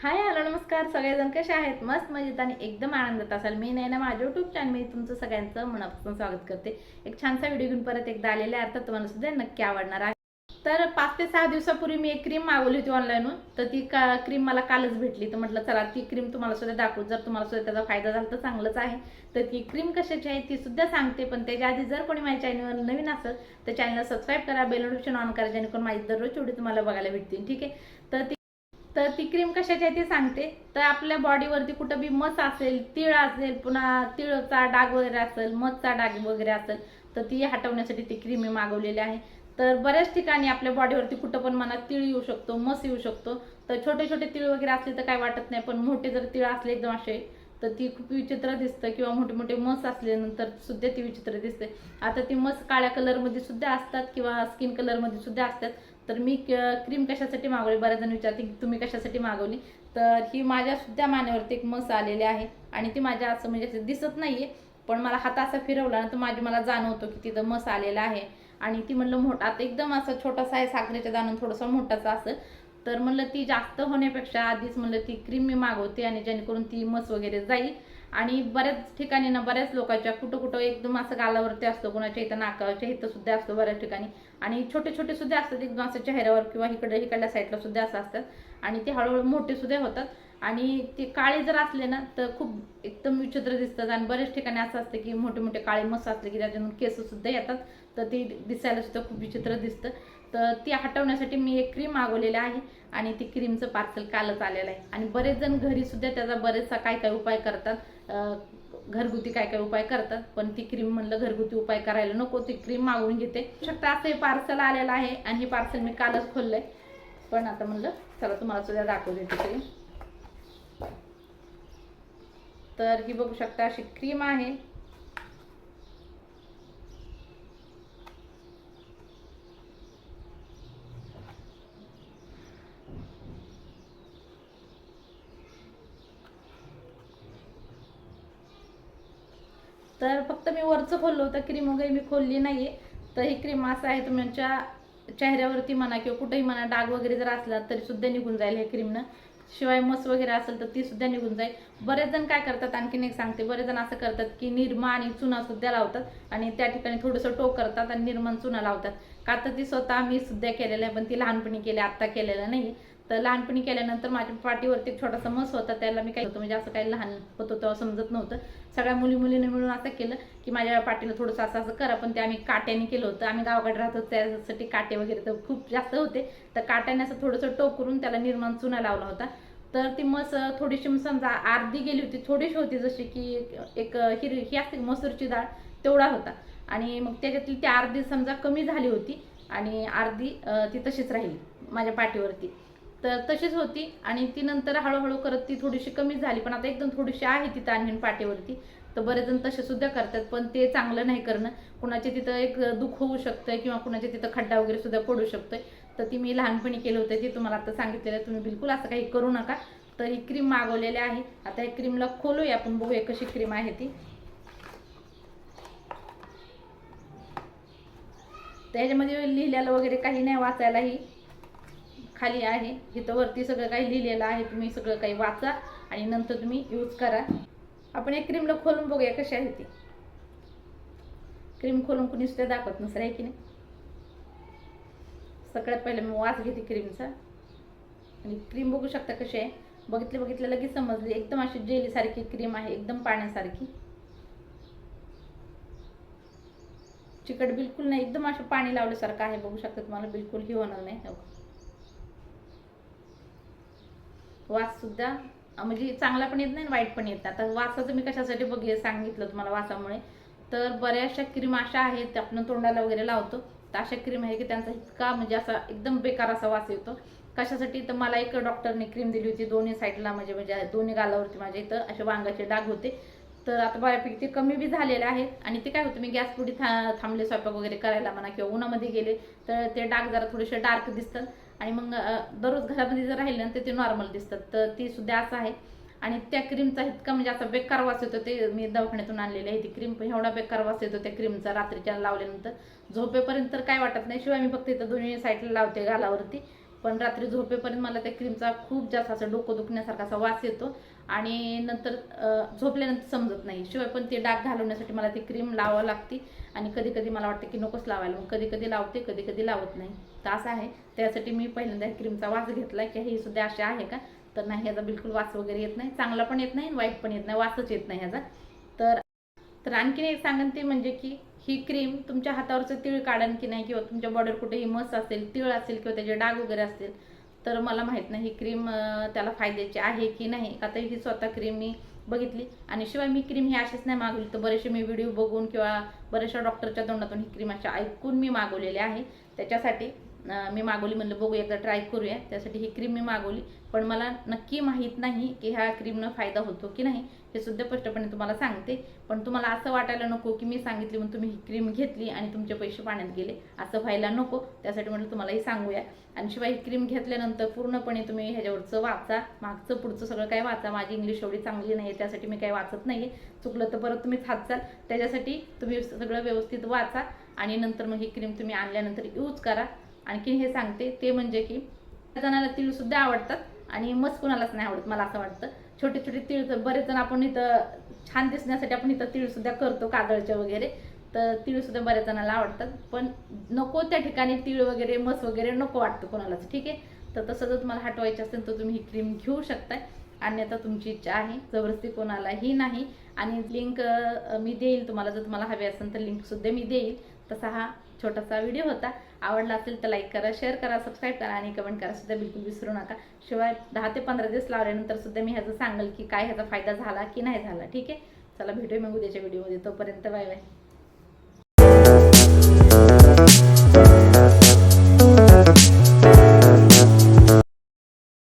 Hi hello नमस्कार. सगळेजण कसे आहेत? मस्त मजेत आणि एकदम आनंदात असाल. मी नाही ना माझ्या युट्यूब चॅनल मी तुमचं सगळ्यांचं मनापासून स्वागत करते. एक छानसा व्हिडिओ घेऊन परत एकदा आलेले आहे अर्थात तुम्हाला सुद्धा नक्की आवडणार आहे. तर पाच ते सहा दिवसापूर्वी मी एक क्रीम मागवली होती ऑनलाईनहून तर ती का क्रीम मला कालच भेटली. तर म्हटलं चला ती क्रीम तुम्हाला सुद्धा दाखवू. जर तुम्हाला सुद्धा त्याचा फायदा झाला तर चांगलंच आहे. तर ती क्रीम कशाची आहे ती सुद्धा सांगते. पण त्याच्या आधी जर कोणी माझ्या चॅनलवर नवीन असेल तर चॅनलला सबस्क्राईब करा बेल नोटिफिकेशन ऑन करा जेणेकरून माझी दररोज एवढी तुम्हाला बघायला भेटतील. ठीक आहे? तर ती तर ती क्रीम कशाची आहे ती सांगते. तर आपल्या बॉडीवरती कुठं बी मस असेल तिळ असेल पुन्हा तिळचा डाग वगैरे असेल मधचा डाग वगैरे असेल तर ती हटवण्यासाठी ती क्रीम मी मागवलेली आहे. तर बऱ्याच ठिकाणी आपल्या बॉडीवरती कुठं पण मनात तिळ येऊ शकतो मस येऊ शकतो. तर छोटे छोटे तिळ वगैरे असले तर काय वाटत नाही पण मोठे जर तिळ असले एकदम असे तर ती खूप विचित्र दिसतं किंवा मोठे मोठे मस असल्यानंतर सुद्धा ती विचित्र दिसते. आता ती मस काळ्या कलरमध्ये सुद्धा असतात किंवा स्किन कलरमध्ये सुद्धा असतात तर मी क्रीम कशासाठी मागवली? बऱ्याच जण विचारते की तुम्ही कशासाठी मागवली? तर ही माझ्यासुद्धा मानेवरती एक मस आलेली आहे आणि ती माझ्या असं म्हणजे असं दिसत आहे पण मला हात असा फिरवला ना तर माझी मला जाणवतो की तिथं मस आलेला आहे. आणि ती म्हणलं मोठा आता एकदम असं छोटासा आहे साखरेच्या दाणून थोडासा मोठासा असेल तर म्हणलं ती जास्त होण्यापेक्षा आधीच म्हणलं ती क्रीम मी मागवते आणि जेणेकरून ती मस वगैरे जाईल. आणि बऱ्याच ठिकाणी ना बऱ्याच लोकांच्या कुठं कुठं एकदम असं गालावरती असतो कोणाच्या इथं नाकाच्या इथं सुद्धा असतो बऱ्याच ठिकाणी. आणि छोटे छोटे सुद्धा असतात एकदम असं चेहऱ्यावर किंवा इकडे इकडल्या साईडला सुद्धा असं असतात. आणि ते हळूहळू मोठे सुद्धा होतात. आणि ते काळे जर असले ना तर खूप एकदम विचित्र दिसतात. आणि बऱ्याच ठिकाणी असं असतं की मोठे मोठे काळे मस असले की त्याच्यातून केस सुद्धा येतात. तर ती दिसायला सुद्धा खूप विचित्र दिसतं. तर ती हटवण्यासाठी मी एक क्रीम मागवलेली आहे आणि ती क्रीमचं पार्सल कालच आलेलं आहे. आणि बरेच जण घरी सुद्धा त्याचा बरेचसा काय काय उपाय करतात. घरगुती काय काय उपाय करतात. पण ती क्रीम म्हणलं घरगुती उपाय करायला नको. ती क्रीम मागवून घेते. शकता असं हे पार्सल आलेलं आहे आणि हे पार्सल मी कालच खोललंय. पण आता म्हणलं चला तुम्हाला सुद्धा दाखवते ती क्रीम तर ही बघू शकता अशी क्रीम आहे. तर फक्त मी वरचं खोललं होतं क्रीम वगैरे मी खोलली नाही तर ही क्रीम असं आहे तुमच्या चेहऱ्यावरती म्हणा किंवा कुठेही म्हणा डाग वगैरे जर असला तरी सुद्धा निघून जाईल हे क्रीमनं शिवाय मस वगैरे असेल तर ती सुद्धा निघून जाईल. बरेच जण काय करतात आणखीन एक सांगते. बरेच जण असं करतात की निरमा आणि चुना सुद्धा लावतात आणि त्या ठिकाणी थोडंसं टोक करतात आणि निर्मा चुना लावतात. का तर ती स्वतः मी सुद्धा केलेलं आहे पण ती लहानपणी केली आत्ता केलेलं नाही तर लहानपणी केल्यानंतर माझ्या पाठीवरती एक छोटासा मस होता त्याला मी काय होतं म्हणजे असं काही लहान होतं तेव्हा समजत नव्हतं. सगळ्या मुली मुलीने मिळून असं केलं की माझ्या पाठीला थोडंसं असं असं करा पण ते आम्ही काट्याने केलं होतं. आम्ही गावाकडे राहतो त्यासाठी काटे वगैरे तर खूप जास्त होते. तर काट्याने असं थोडंसं टोक करून त्याला निर्माण चुना लावला होता. तर ती मस थोडीशी समजा अर्धी गेली होती थोडीशी होती जशी की एक हिर ही असते मसूरची डाळ तेवढा होता. आणि मग त्याच्यातली ती अर्धी समजा कमी झाली होती आणि अर्धी ती तशीच राहिली माझ्या पाठीवरती. तर तशीच होती आणि ती नंतर हळूहळू करत ती थोडीशी कमी झाली. पण आता एकदम थोडीशी आहे तिथं आणखीन पाठीवरती. तर बरेच जण तसे सुद्धा करतात पण ते चांगलं नाही करणं. कुणाच्या तिथं एक दुःख होऊ शकतंय किंवा कुणाच्या तिथं खड्डा वगैरे सुद्धा पडू शकतोय. तर ती मी लहानपणी केलं होतं ती तुम्हाला आता सांगितलेलं आहे. तुम्ही बिलकुल असं काही करू नका. तर ही क्रीम मागवलेली आहे. आता या क्रीमला खोलूया. आपण बघूया कशी क्रीम आहे ती. त्याच्यामध्ये लिहिलेलं वगैरे काही नाही वाचायलाही. खाली आहे. इथं वरती सगळं काही लिहिलेलं आहे. तुम्ही सगळं काही वाचा आणि नंतर तुम्ही यूज करा. आपण एक क्रीमला खोलून बघूया कशी आहे ती. क्रीम खोलून कुणी सुद्धा दाखवत नसतं आहे की नाही? सगळ्यात पहिले मी वास घेते क्रीमचा आणि क्रीम बघू शकता कशी आहे. बघितले बघितले लगेच समजली. एकदम अशी जेलीसारखी क्रीम आहे. एकदम पाण्यासारखी. चिकट बिलकुल नाही. एकदम असं पाणी लावल्यासारखं आहे. बघू शकता तुम्हाला बिलकुल ही होणार नाही. वाससुद्धा म्हणजे चांगला पण येत नाही आणि वाईट पण येत आता वासाचं मी कशासाठी बघे सांगितलं तुम्हाला वासामुळे. तर बऱ्याचशा क्रीम अशा आहेत आपण तोंडाला वगैरे लावतो तर अशा क्रीम आहे की त्यांचा इतका म्हणजे असा एकदम बेकार असा वास येतो. कशासाठी? तर मला एक डॉक्टरने क्रीम दिली होती दोन्ही साईडला म्हणजे म्हणजे दोन्ही गालावरती माझ्या इथं असे वांगाचे डाग होते. तर आता बऱ्यापैकी ते कमी बी झालेले आहेत. आणि ते काय होतं मी गॅस पुढे था थांबले स्वयंपाक वगैरे करायला म्हणा किंवा उन्हामध्ये गेले तर ते डाग जरा थोडेसे डार्क दिसतात. आणि मग दररोज घरामध्ये जर राहिले ना तर ते नॉर्मल दिसतात. तर ती सुद्धा असं आहे. आणि त्या क्रीमचा इतका म्हणजे असा बेकार वास येतो ते मी दवाखान्यातून आणलेले आहे ती क्रीम पण एवढा बेकार वास येतो त्या क्रीमचा रात्रीच्या लावल्यानंतर. झोपेपर्यंत तर काय वाटत नाही शिवाय मी फक्त इथं दोन्ही साईडला लावते गालावरती पण रात्री झोपेपर्यंत मला त्या क्रीमचा खूप जास्त असं डोकं दुखण्यासारखा असा वास येतो. आणि नंतर झोपल्यानंतर समजत नाही. शिवाय पण ते डाग घालवण्यासाठी मला ती क्रीम लावावं लागते आणि कधी कधी मला वाटतं की नकोच लावायला. मग कधी कधी लावते कधी कधी लावत नाही. तर असं आहे. त्यासाठी मी पहिल्यांदा क्रीमचा वास घेतला की हे सुद्धा अशी आहे का? तर नाही ह्याचा बिलकुल वास वगैरे येत नाही. चांगला पण येत नाही वाईट पण येत नाही. वासच येत नाही ह्याचा. तर तर आणखीन एक सांगन ते म्हणजे की ही क्रीम तुमच्या हातावरचं तिळ काढण की नाही किंवा तुमच्या बॉर्डर कुठेही मस असेल तिळ असेल किंवा त्याचे डाग वगैरे असतील तर मला माहीत नाही ही क्रीम त्याला फायद्याची आहे की नाही. आता ही स्वतः क्रीम मी बघितली. आणि शिवाय मी क्रीम ही अशीच नाही मागवली. तर बरेचसे मी व्हिडिओ बघून किंवा बऱ्याचशा डॉक्टरच्या तोंडातून ही क्रीम अशा ऐकून मी मागवलेली आहे. त्याच्यासाठी मी मागवली म्हणलं बघू एकदा ट्राय करूया. त्यासाठी ही क्रीम मी मागवली. पण मला नक्की माहीत नाही की ह्या क्रीमनं फायदा होतो की नाही हे सुद्धा स्पष्टपणे तुम्हाला सांगते. पण तुम्हाला असं वाटायला नको की मी सांगितली म्हणून तुम्ही ही क्रीम घेतली आणि तुमचे पैसे पाण्यात गेले. असं व्हायला नको. त्यासाठी म्हटलं तुम्हालाही सांगूया. आणि शिवाय ही क्रीम घेतल्यानंतर पूर्णपणे तुम्ही ह्याच्यावरचं वाचा. मागचं पुढचं सगळं काय वाचा? माझी इंग्लिश एवढी चांगली नाही त्यासाठी मी काही वाचत नाही चुकलं तर परत तुम्ही हातचाल. त्याच्यासाठी तुम्ही सगळं व्यवस्थित वाचा आणि नंतर मग ही क्रीम तुम्ही आणल्यानंतर यूज करा. आणखी हे सांगते ते म्हणजे की जणांना तीळ सुद्धा आवडतात आणि मस्त कुणालाच नाही आवडत मला असं वाटतं. छोटे छोटे तीळ तर बरेच जण आपण इथं छान दिसण्यासाठी आपण इथं तीळ सुद्धा करतो कागळचे वगैरे. तर तीळ सुद्धा बऱ्याच जणांना आवडतात पण नको त्या ठिकाणी तीळ वगैरे मस वगैरे नको वाटतं कोणालाच ठीक आहे? तर तसं जर तुम्हाला हटवायचं असेल तर तुम्ही ही क्रीम घेऊ शकताय. अन्यथा तुमची इच्छा आहे जबरदस्ती कोणालाही नाही. आणि लिंक मी देईल तुम्हाला जर तुम्हाला हवी असेल तर लिंक सुद्धा मी देईल. तसा हा छोटासा व्हिडिओ होता. आवडला असेल तर लाईक करा शेअर करा सबस्क्राईब करा आणि कमेंट करा सुद्धा बिलकुल विसरू नका. शिवाय दहा ते पंधरा दिवस लावल्यानंतर सुद्धा मी ह्याचं सांगेल की काय ह्याचा फायदा झाला की नाही झाला ठीक आहे? चला भेटूया मग उद्याच्या व्हिडिओमध्ये तोपर्यंत बाय बाय.